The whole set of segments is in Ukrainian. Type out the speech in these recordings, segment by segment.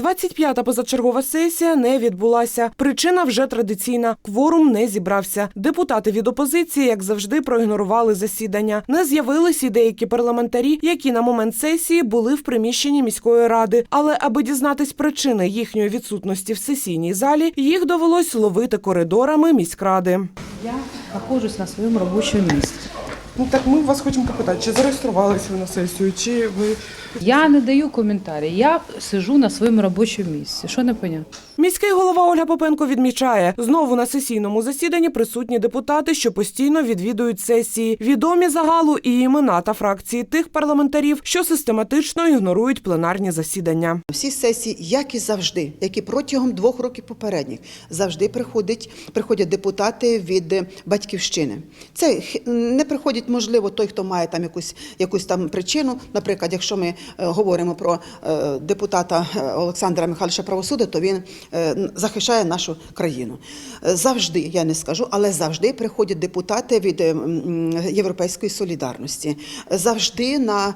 25-та позачергова сесія не відбулася. Причина вже традиційна. Кворум не зібрався. Депутати від опозиції, як завжди, проігнорували засідання. Не з'явились і деякі парламентарі, які на момент сесії були в приміщенні міської ради. Але аби дізнатись причини їхньої відсутності в сесійній залі, їх довелось ловити коридорами міськради. Я нахожусь на своєму робочому місці. Ну так ми вас хочемо попитати, чи зареєструвалися ви на сесію, чи ви Я не даю коментарі. Я сижу на своєму робочому місці. Що не понятно? Міський голова Ольга Попенко відмічає, знову на сесійному засіданні присутні депутати, що постійно відвідують сесії, відомі загалу і імена та фракції тих парламентарів, що систематично ігнорують пленарні засідання. Всі сесії, як і завжди, як і протягом двох років попередніх, завжди приходять, приходять депутати від батьківщини. Це х- не приходять, можливо, той, хто має там якусь, якусь там причину. Наприклад, якщо ми е, говоримо про е, депутата е, Олександра Михайловича Правосуддя, то він захищає нашу країну. Завжди, я не скажу, але завжди приходять депутати від Європейської солідарності. Завжди на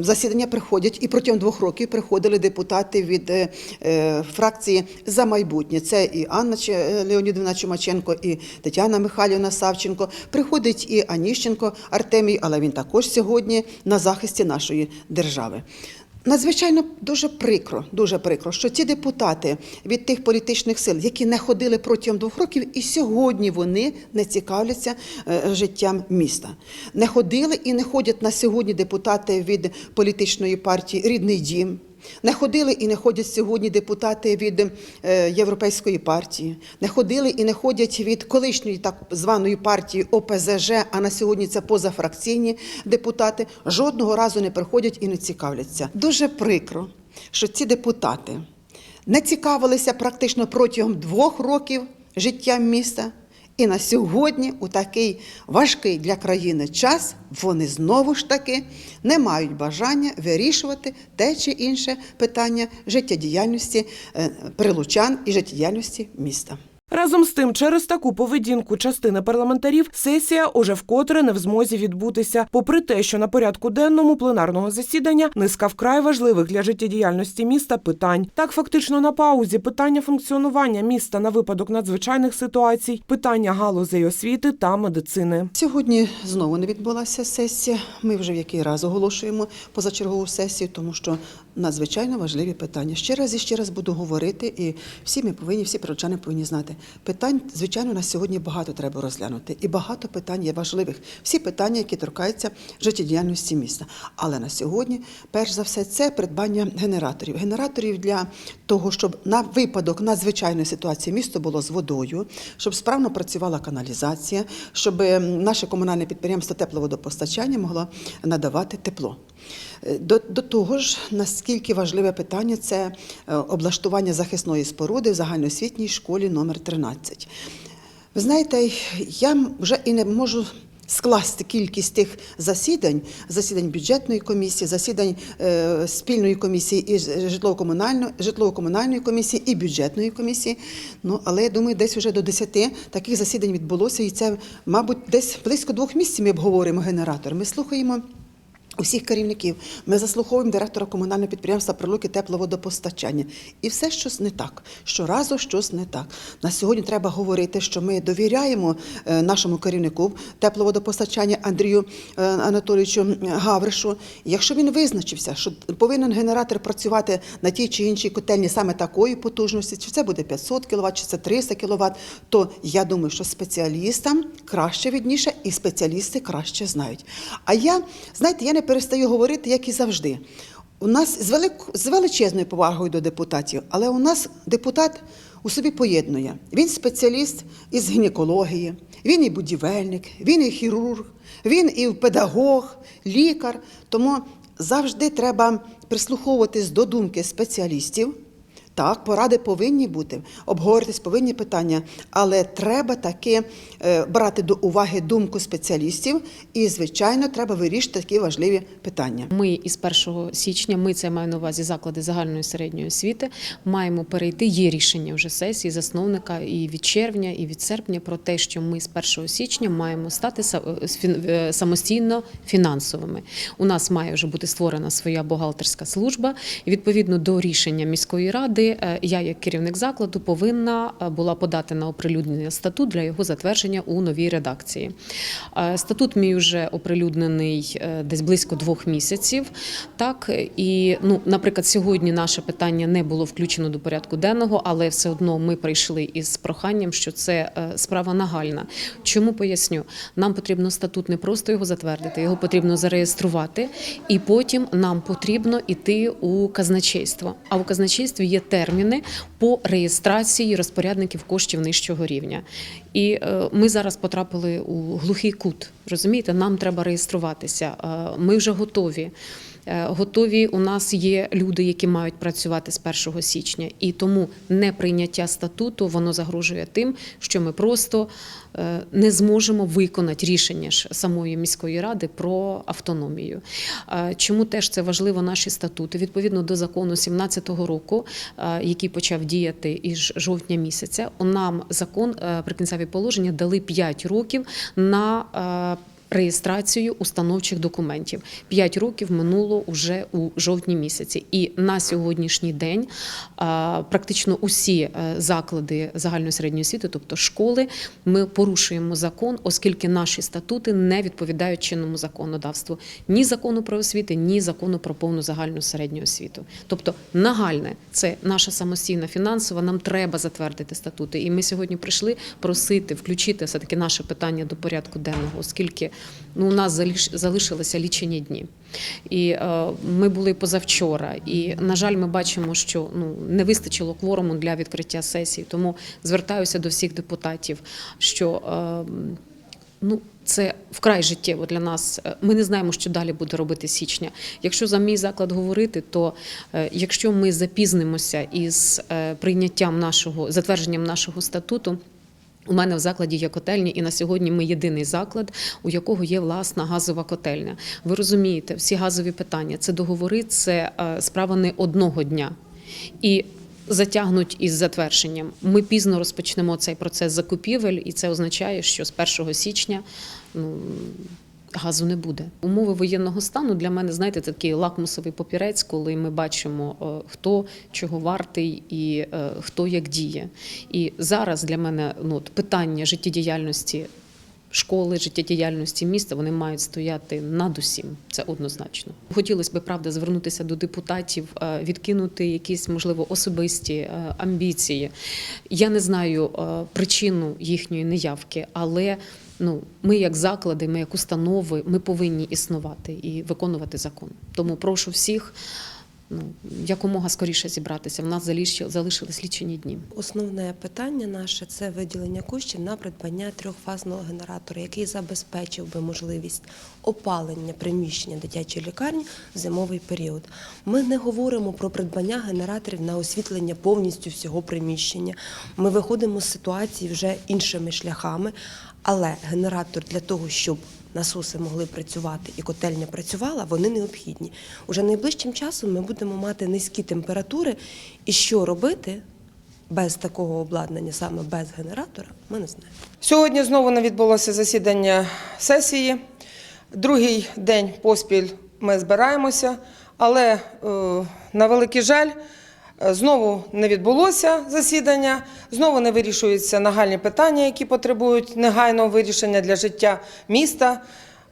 засідання приходять і протягом двох років приходили депутати від фракції за майбутнє. Це і Анна Леонідовна Чумаченко, і Тетяна Михайлівна Савченко. Приходить і Аніщенко Артемій, але він також сьогодні на захисті нашої держави. Надзвичайно дуже прикро, дуже прикро, що ті депутати від тих політичних сил, які не ходили протягом двох років, і сьогодні вони не цікавляться е, життям міста. Не ходили і не ходять на сьогодні депутати від політичної партії Рідний дім. Не ходили і не ходять сьогодні депутати від е, Європейської партії, не ходили і не ходять від колишньої так званої партії ОПЗЖ, а на сьогодні це позафракційні депутати. Жодного разу не приходять і не цікавляться. Дуже прикро, що ці депутати не цікавилися практично протягом двох років життям міста. І на сьогодні, у такий важкий для країни час, вони знову ж таки не мають бажання вирішувати те чи інше питання життєдіяльності е, прилучан і життєдіяльності міста. Разом з тим, через таку поведінку частини парламентарів сесія уже вкотре не в змозі відбутися, попри те, що на порядку денному пленарного засідання низка вкрай важливих для життєдіяльності міста питань. Так, фактично на паузі питання функціонування міста на випадок надзвичайних ситуацій, питання галузей освіти та медицини. Сьогодні знову не відбулася сесія. Ми вже в який раз оголошуємо позачергову сесію, тому що надзвичайно важливі питання. Ще раз і ще раз буду говорити, і всі ми повинні, всі прочани повинні знати. Питань, звичайно, на сьогодні багато треба розглянути, і багато питань є важливих. Всі питання, які торкаються життєдіяльності міста. Але на сьогодні, перш за все, це придбання генераторів. Генераторів для того, щоб на випадок надзвичайної ситуації місто було з водою, щоб справно працювала каналізація, щоб наше комунальне підприємство тепловодопостачання могло надавати тепло. Е, До, до того ж, наскільки важливе питання це е, облаштування захисної споруди в загальноосвітній школі номер 13. Ви знаєте, я вже і не можу скласти кількість тих засідань, засідань бюджетної комісії, засідань е, спільної комісії і житлово-комунальної, житлово-комунальної комісії і бюджетної комісії. Ну, але я думаю, десь вже до 10 таких засідань відбулося, і це, мабуть, десь близько двох місяців ми обговорюємо генератор. Ми слухаємо. Усіх керівників ми заслуховуємо директора комунального підприємства Прилуки тепловодопостачання. І все щось не так. Щоразу щось не так. На сьогодні треба говорити, що ми довіряємо е, нашому керівнику тепловодопостачання Андрію е, Анатолійовичу Гавришу. Якщо він визначився, що повинен генератор працювати на тій чи іншій котельні саме такої потужності, чи це буде 500 кВт, чи це 300 кВт, то я думаю, що спеціалістам краще відніше, і спеціалісти краще знають. А я, знаєте, я не перестаю говорити, як і завжди. У нас з, велик... з величезною повагою до депутатів, але у нас депутат у собі поєднує. Він спеціаліст із гінекології, він і будівельник, він і хірург, він і педагог, лікар. Тому завжди треба прислуховуватись до думки спеціалістів. Так, поради повинні бути, обговорюватись повинні питання, але треба таки е, брати до уваги думку спеціалістів і, звичайно, треба вирішити такі важливі питання. Ми із 1 січня, ми це маю на увазі заклади загальної середньої освіти, маємо перейти. Є рішення вже сесії засновника і від червня, і від серпня про те, що ми з 1 січня маємо стати фін- е, самостійно фінансовими. У нас має вже бути створена своя бухгалтерська служба. І відповідно до рішення міської ради, е, я, як керівник закладу, повинна е, була подати на оприлюднення статут для його затвердження у новій редакції. Е, Статут мій вже оприлюднений десь близько двох місяців. Так і ну, наприклад, сьогодні наше питання не було включено до порядку денного, але все одно ми прийшли із проханням, що це справа нагальна. Чому поясню? Нам потрібно статут не просто його затвердити, його потрібно зареєструвати, і потім нам потрібно йти у казначейство. А у казначействі є терміни по реєстрації розпорядників коштів нижчого рівня. І е, ми зараз потрапили у глухий кут. Розумієте, нам треба реєструватися. Е, Ми вже готові. Е, Готові у нас є люди, які мають працювати з 1 січня, і тому неприйняття статуту воно загрожує тим, що ми просто е, не зможемо виконати рішення ж самої міської ради про автономію. Е, Чому теж це важливо наші статути? Відповідно до закону 17-го року, який почав діяти із жовтня місяця, нам закон прикінцеві положення дали 5 років на реєстрацію установчих документів. П'ять років минуло вже у жовтні місяці. І на сьогоднішній день практично усі е, заклади загальної середньої освіти, тобто школи, ми порушуємо закон, оскільки наші статути не відповідають чинному законодавству ні закону про освіти, ні закону про повну загальну середню освіту. Тобто нагальне це наша самостійна фінансова. Нам треба затвердити статути. І ми сьогодні прийшли просити включити все таки наше питання до порядку денного, оскільки ну, у нас залиш- залишилися лічені дні. І е, ми були позавчора, і на жаль, ми бачимо, що ну не вистачило кворуму для відкриття сесії. Тому звертаюся до всіх депутатів, що е, ну. Це вкрай життєво для нас. Е, Ми не знаємо, що далі буде робити січня. Якщо за мій заклад говорити, то е, якщо ми запізнимося із е, прийняттям нашого затвердженням нашого статуту. У мене в закладі є котельня, і на сьогодні ми єдиний заклад, у якого є власна газова котельня. Ви розумієте, всі газові питання це договори, це справа не одного дня. І затягнуть із затвердженням. Ми пізно розпочнемо цей процес закупівель, і це означає, що з 1 січня ну, газу не буде. Умови воєнного стану для мене, знаєте, такий лакмусовий папірець, коли ми бачимо, е, хто чого вартий і е, хто як діє. І зараз для мене ну, питання життєдіяльності. Школи, життєдіяльності міста вони мають стояти над усім. Це однозначно. Хотілося б правда звернутися до депутатів, е, відкинути якісь можливо особисті е, амбіції. Я не знаю е, причину їхньої неявки, але ну ми, як заклади, ми як установи, ми повинні існувати і виконувати закон. Тому прошу всіх ну якомога скоріше зібратися. В нас залиш- залишились лічені дні. Основне питання наше це виділення коштів на придбання трьохфазного генератора, який забезпечив би можливість опалення приміщення дитячої лікарні в зимовий період. Ми не говоримо про придбання генераторів на освітлення повністю всього приміщення. Ми виходимо з ситуації вже іншими шляхами, але генератор для того, щоб насоси могли працювати і котельня працювала, вони необхідні. Уже найближчим часом ми будемо мати низькі температури. І що робити без такого обладнання, саме без генератора, ми не знаємо. Сьогодні знову не відбулося засідання сесії. Другий день поспіль ми збираємося, але е, на великий жаль, знову не відбулося засідання, знову не вирішуються нагальні питання, які потребують негайного вирішення для життя міста.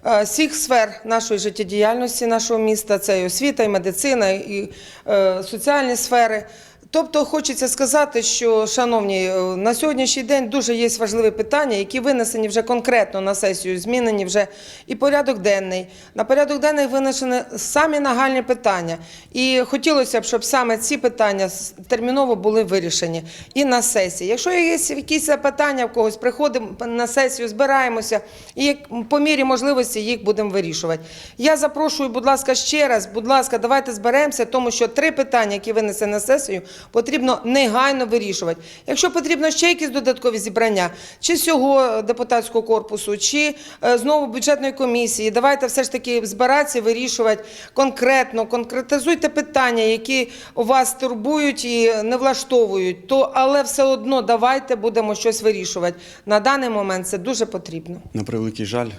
е, Всіх сфер нашої життєдіяльності нашого міста це і освіта, і медицина, і е, соціальні сфери. Тобто хочеться сказати, що, шановні, е, на сьогоднішній день дуже є важливі питання, які винесені вже конкретно на сесію, змінені вже і порядок денний. На порядок денний винесені самі нагальні питання. І хотілося б, щоб саме ці питання терміново були вирішені і на сесії. Якщо є якісь запитання в когось, приходимо на сесію, збираємося і по мірі можливості їх будемо вирішувати. Я запрошую, будь ласка, ще раз, будь ласка, давайте зберемося, тому що три питання, які винесені на сесію, потрібно негайно вирішувати. Якщо потрібно ще якісь додаткові зібрання, чи цього депутатського корпусу, чи е, знову бюджетної комісії, давайте все ж таки збиратися, вирішувати конкретно, конкретизуйте питання, які вас турбують і не влаштовують. То, але все одно давайте будемо щось вирішувати. На даний момент це дуже потрібно. На превеликий жаль,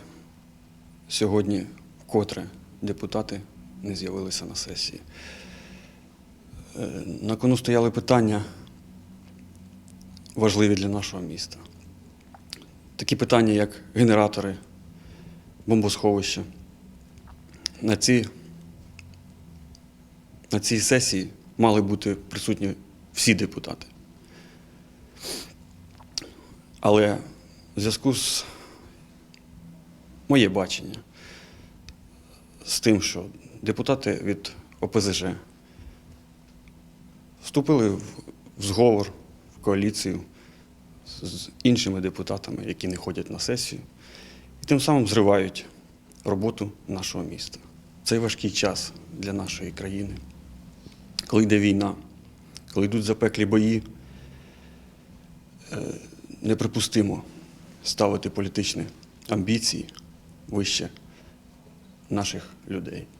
сьогодні вкотре депутати не з'явилися на сесії. Е, На кону стояли питання важливі для нашого міста. Такі питання, як генератори, бомбосховища. На, ці, на цій сесії мали бути присутні всі депутати. Але в зв'язку з моє бачення з тим, що депутати від ОПЗЖ вступили в зговор, в коаліцію з- з іншими депутатами, які не ходять на сесію, і тим самим зривають роботу нашого міста. Цей важкий час для нашої країни, коли йде війна, коли йдуть запеклі бої, е, неприпустимо ставити політичні амбіції вище наших людей.